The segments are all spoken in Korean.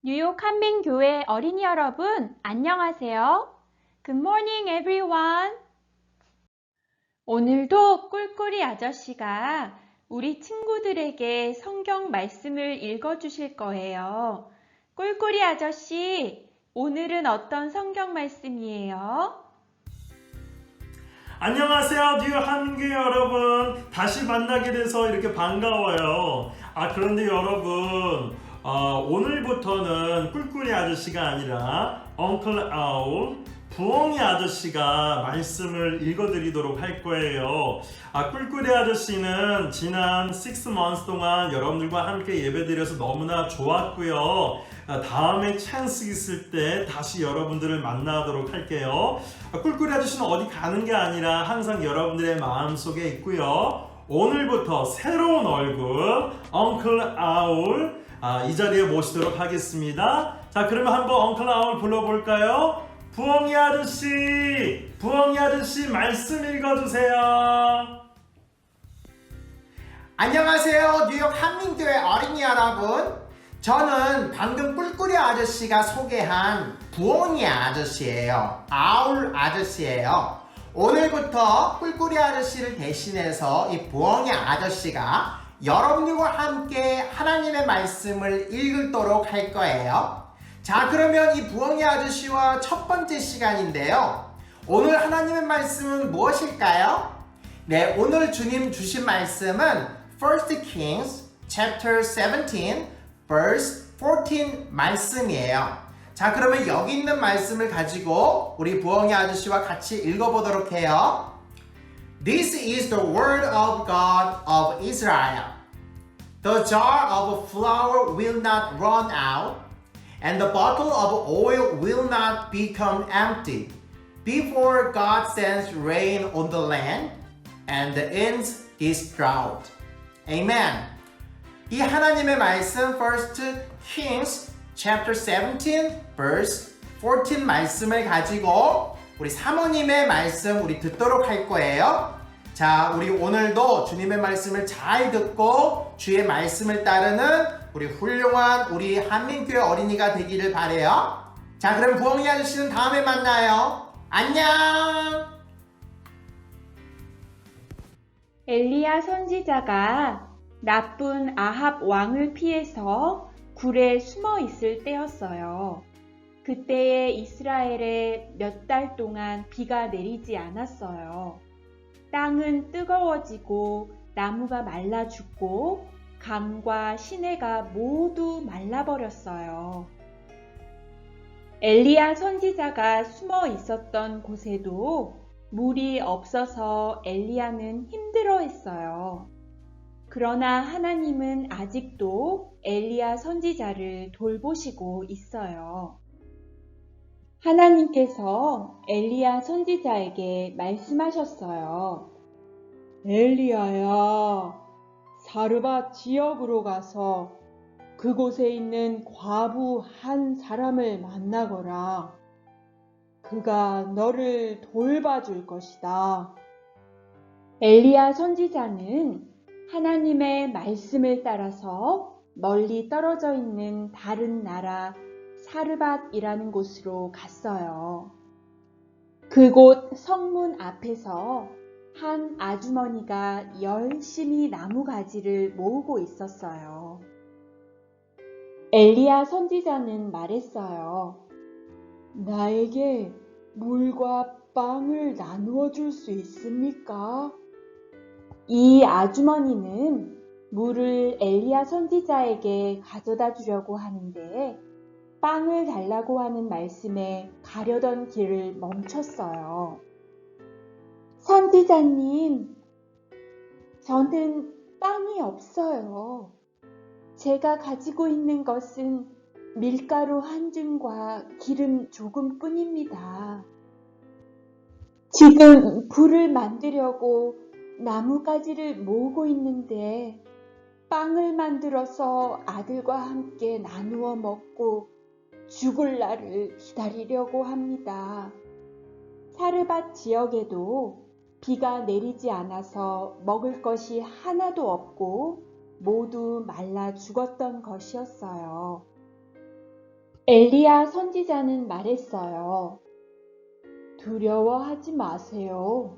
뉴욕 한민교회 어린이 여러분, 안녕하세요. Good morning, everyone. 오늘도 꿀꿀이 아저씨가 우리 친구들에게 성경 말씀을 읽어주실 거예요. 꿀꿀이 아저씨, 오늘은 어떤 성경 말씀이에요? 안녕하세요, 뉴욕 한민교 여러분. 다시 만나게 돼서 이렇게 반가워요. 아, 그런데 여러분, 어, 오늘부터는 꿀꿀이 아저씨가 아니라 엉클 아울, 부엉이 아저씨가 말씀을 읽어드리도록 할 거예요. 아, 꿀꿀이 아저씨는 지난 6 months 동안 여러분들과 함께 예배드려서 너무나 좋았고요. 아, 다음에 찬스 있을 때 다시 여러분들을 만나도록 할게요. 아, 꿀꿀이 아저씨는 어디 가는 게 아니라 항상 여러분들의 마음 속에 있고요. 오늘부터 새로운 얼굴, 엉클 아울, 아, 이 자리에 모시도록 하겠습니다. 자, 그러면 한번 엉클 아울 불러볼까요? 부엉이 아저씨, 부엉이 아저씨 말씀 읽어주세요. 안녕하세요. 뉴욕 한민교회 어린이 여러분. 저는 방금 꿀꿀이 아저씨가 소개한 부엉이 아저씨예요. 아울 아저씨예요. 오늘부터 꿀꿀이 아저씨를 대신해서 이 부엉이 아저씨가 여러분들과 함께 하나님의 말씀을 읽도록 할 거예요. 자, 그러면 이 부엉이 아저씨와 첫 번째 시간인데요. 오늘 하나님의 말씀은 무엇일까요? 네, 오늘 주님 주신 말씀은 1 Kings chapter 17 verse 14 말씀이에요. 자, 그러면 여기 있는 말씀을 가지고 우리 부엉이 아저씨와 같이 읽어보도록 해요. This is the word of God of Israel. The jar of flour will not run out, and the bottle of oil will not become empty before God sends rain on the land and ends this drought. Amen. 이 하나님의 말씀 1 Kings chapter 17 verse 14 말씀을 가지고 우리 사모님의 말씀 우리 듣도록 할 거예요. 자, 우리 오늘도 주님의 말씀을 잘 듣고 주의 말씀을 따르는 우리 훌륭한 우리 한민교회 어린이가 되기를 바래요. 자, 그럼 부엉이 아저씨는 다음에 만나요. 안녕. 엘리야 선지자가 나쁜 아합 왕을 피해서 굴에 숨어 있을 때였어요. 그때에 이스라엘에 몇 달 동안 비가 내리지 않았어요. 땅은 뜨거워지고 나무가 말라 죽고 강과 시내가 모두 말라버렸어요. 엘리야 선지자가 숨어 있었던 곳에도 물이 없어서 엘리야는 힘들어 했어요. 그러나 하나님은 아직도 엘리야 선지자를 돌보시고 있어요. 하나님께서 엘리야 선지자에게 말씀하셨어요. 엘리야야, 사르밧 지역으로 가서 그곳에 있는 과부 한 사람을 만나거라. 그가 너를 돌봐줄 것이다. 엘리야 선지자는 하나님의 말씀을 따라서 멀리 떨어져 있는 다른 나라 사르밧이라는 곳으로 갔어요. 그곳 성문 앞에서 한 아주머니가 열심히 나무 가지를 모으고 있었어요. 엘리야 선지자는 말했어요. 나에게 물과 빵을 나누어 줄 수 있습니까? 이 아주머니는 물을 엘리야 선지자에게 가져다 주려고 하는데 빵을 달라고 하는 말씀에 가려던 길을 멈췄어요. 선지자님, 저는 빵이 없어요. 제가 가지고 있는 것은 밀가루 한 줌과 기름 조금 뿐입니다. 지금 불을 만들려고 나무가지를 모으고 있는데 빵을 만들어서 아들과 함께 나누어 먹고 죽을 날을 기다리려고 합니다. 사르밧 지역에도 비가 내리지 않아서 먹을 것이 하나도 없고 모두 말라 죽었던 것이었어요. 엘리야 선지자는 말했어요. 두려워하지 마세요.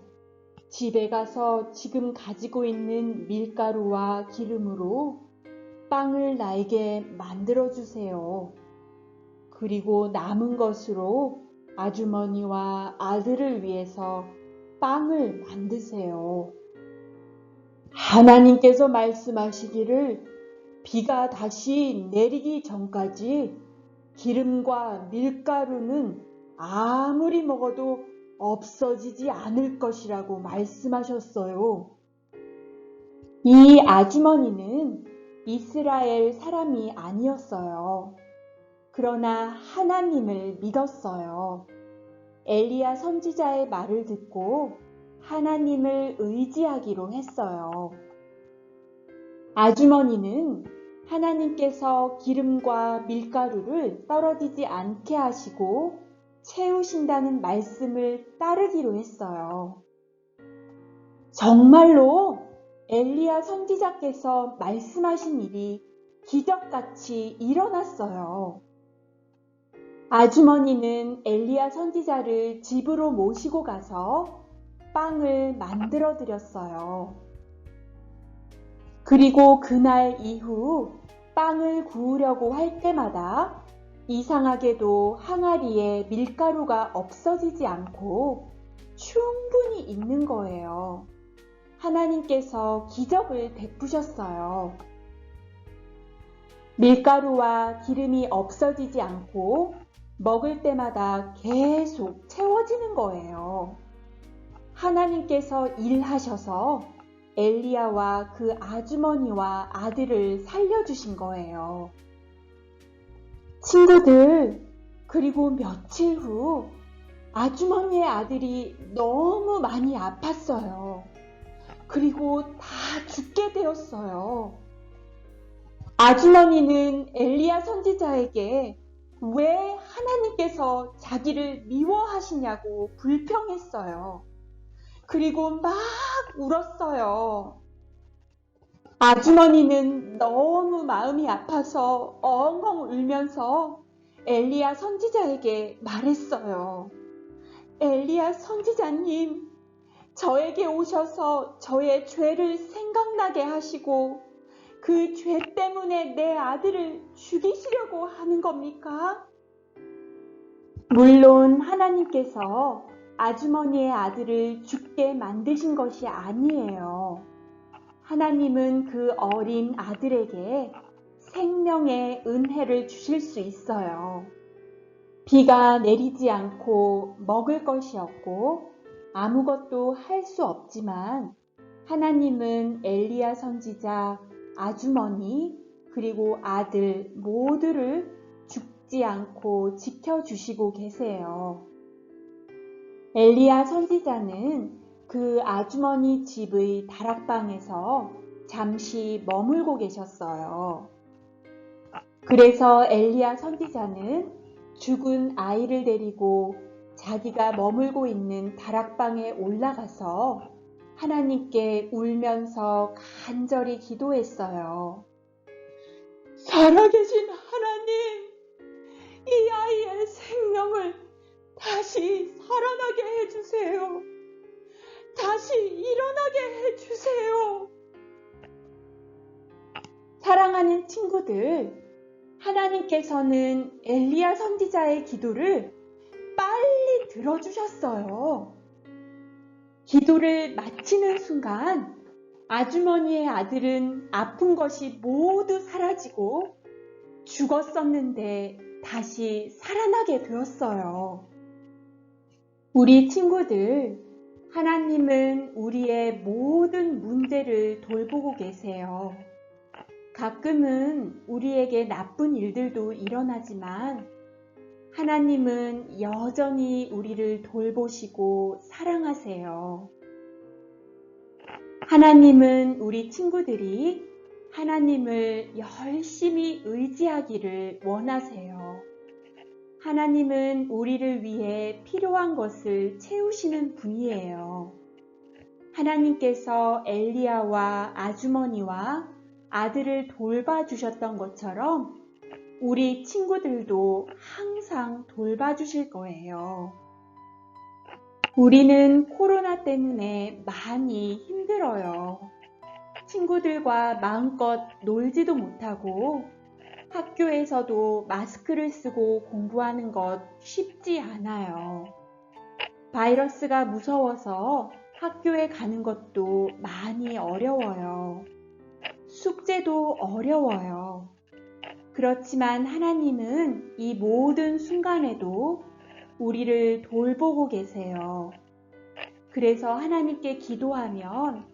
집에 가서 지금 가지고 있는 밀가루와 기름으로 빵을 나에게 만들어 주세요. 그리고 남은 것으로 아주머니와 아들을 위해서 빵을 만드세요. 하나님께서 말씀하시기를 비가 다시 내리기 전까지 기름과 밀가루는 아무리 먹어도 없어지지 않을 것이라고 말씀하셨어요. 이 아주머니는 이스라엘 사람이 아니었어요. 그러나 하나님을 믿었어요. 엘리야 선지자의 말을 듣고 하나님을 의지하기로 했어요. 아주머니는 하나님께서 기름과 밀가루를 떨어지지 않게 하시고 채우신다는 말씀을 따르기로 했어요. 정말로 엘리야 선지자께서 말씀하신 일이 기적같이 일어났어요. 아주머니는 엘리야 선지자를 집으로 모시고 가서 빵을 만들어 드렸어요. 그리고 그날 이후 빵을 구우려고 할 때마다 이상하게도 항아리에 밀가루가 없어지지 않고 충분히 있는 거예요. 하나님께서 기적을 베푸셨어요. 밀가루와 기름이 없어지지 않고 먹을 때마다 계속 채워지는 거예요. 하나님께서 일하셔서 엘리야와 그 아주머니와 아들을 살려주신 거예요. 친구들, 그리고 며칠 후 아주머니의 아들이 너무 많이 아팠어요. 그리고 다 죽게 되었어요. 아주머니는 엘리야 선지자에게 왜 하나님께서 자기를 미워하시냐고 불평했어요. 그리고 막 울었어요. 아주머니는 너무 마음이 아파서 엉엉 울면서 엘리야 선지자에게 말했어요. 엘리야 선지자님, 저에게 오셔서 저의 죄를 생각나게 하시고 그 죄 때문에 내 아들을 죽이시려고 하는 겁니까? 물론 하나님께서 아주머니의 아들을 죽게 만드신 것이 아니에요. 하나님은 그 어린 아들에게 생명의 은혜를 주실 수 있어요. 비가 내리지 않고 먹을 것이 없고 아무것도 할 수 없지만 하나님은 엘리야 선지자, 아주머니, 그리고 아들 모두를 죽지 않고 지켜주시고 계세요. 엘리야 선지자는 그 아주머니 집의 다락방에서 잠시 머물고 계셨어요. 그래서 엘리야 선지자는 죽은 아이를 데리고 자기가 머물고 있는 다락방에 올라가서 하나님께 울면서 간절히 기도했어요. 살아계신 하나님, 이 아이의 생명을 다시 살아나게 해주세요. 다시 일어나게 해주세요. 사랑하는 친구들, 하나님께서는 엘리야 선지자의 기도를 빨리 들어주셨어요. 기도를 마치는 순간 아주머니의 아들은 아픈 것이 모두 사라지고 죽었었는데 다시 살아나게 되었어요. 우리 친구들, 하나님은 우리의 모든 문제를 돌보고 계세요. 가끔은 우리에게 나쁜 일들도 일어나지만 하나님은 여전히 우리를 돌보시고 사랑하세요. 하나님은 우리 친구들이 하나님을 열심히 의지하기를 원하세요. 하나님은 우리를 위해 필요한 것을 채우시는 분이에요. 하나님께서 엘리야와 아주머니와 아들을 돌봐주셨던 것처럼 우리 친구들도 항상 돌봐주실 거예요. 우리는 코로나 때문에 많이 힘들어요. 친구들과 마음껏 놀지도 못하고 학교에서도 마스크를 쓰고 공부하는 것 쉽지 않아요. 바이러스가 무서워서 학교에 가는 것도 많이 어려워요. 숙제도 어려워요. 그렇지만 하나님은 이 모든 순간에도 우리를 돌보고 계세요. 그래서 하나님께 기도하면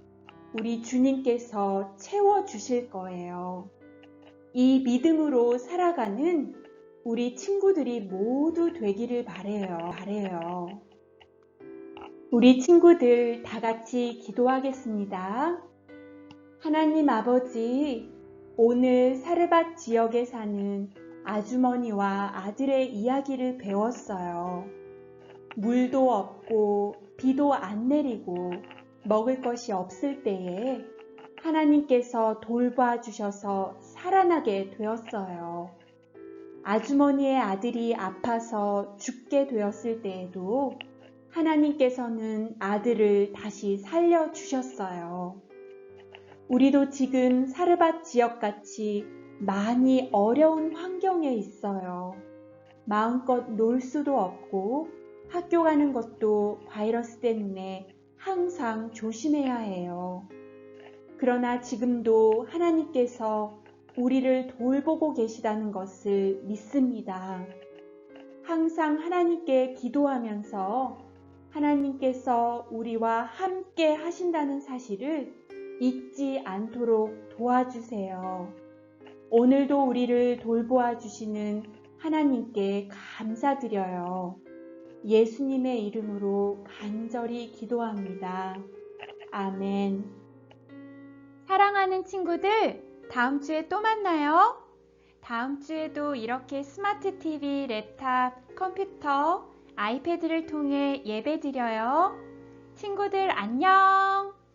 우리 주님께서 채워주실 거예요. 이 믿음으로 살아가는 우리 친구들이 모두 되기를 바래요. 바래요. 우리 친구들 다 같이 기도하겠습니다. 하나님 아버지, 오늘 사르밧 지역에 사는 아주머니와 아들의 이야기를 배웠어요. 물도 없고 비도 안 내리고 먹을 것이 없을 때에 하나님께서 돌봐 주셔서 살아나게 되었어요. 아주머니의 아들이 아파서 죽게 되었을 때에도 하나님께서는 아들을 다시 살려 주셨어요. 우리도 지금 사르밧 지역같이 많이 어려운 환경에 있어요. 마음껏 놀 수도 없고 학교 가는 것도 바이러스 때문에 항상 조심해야 해요. 그러나 지금도 하나님께서 우리를 돌보고 계시다는 것을 믿습니다. 항상 하나님께 기도하면서 하나님께서 우리와 함께 하신다는 사실을 잊지 않도록 도와주세요. 오늘도 우리를 돌보아 주시는 하나님께 감사드려요. 예수님의 이름으로 간절히 기도합니다. 아멘. 사랑하는 친구들, 다음 주에 또 만나요. 다음 주에도 이렇게 스마트 TV, 랩탑, 컴퓨터, 아이패드를 통해 예배 드려요. 친구들 안녕!